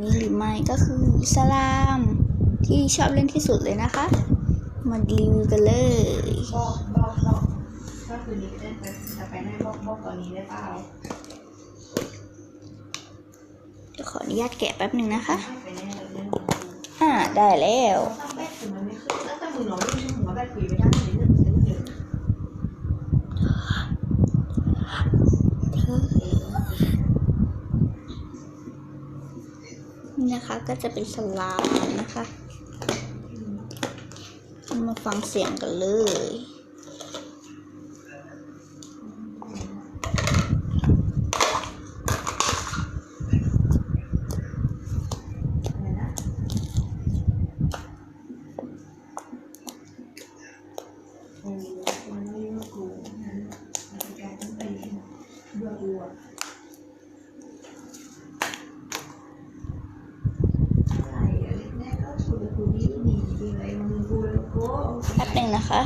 นี้หรือไม่ก็คือสลาม ที่ชอบเล่นที่สุดเลยนะคะ มารีวิวกันเลยบอกบอกบอกถ้าคืนนี้ได้ไปจะไปไหนบอกบอกตอนนี้ได้เปล่าจะขออนุญาตแกะแป๊บหนึ่งนะคะให้ไปแน่เลยเนี่ยอ่าได้แล้วตั้งแบตถึงมันไม่ขึ้นแล้วแต่มึงน้องไม่ชั่วโมงแบตคุยไม่ได้เลยห นะคะก็จะเป็นสลามนะคะมาฟังเสียงกันเลยอะไรนะโอ้มันไม่ยุ่งกูนั้นมันเป็นการต้องไปเบื่อกูอะอะไรอะเล็กแรกก็คุยกับกูดีดีดีอะไรมึงกูแล้วกู แป๊บห นะคะ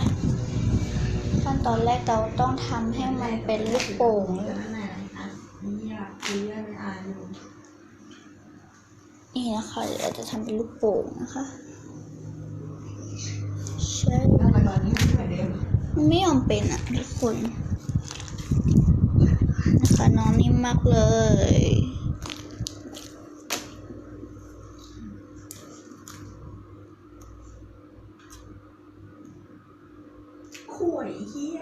ขั้นตอนแรกเราต้องทำให้มันเป็นลูกโป่งนี่นะคะเดี๋ยวเราจะทำเป็นลูกโป่งนะคะใช่มันไม่ยอมเป็นอะทุกคนนะคะน้องนิ่มมากเลย ข่วยเฮีย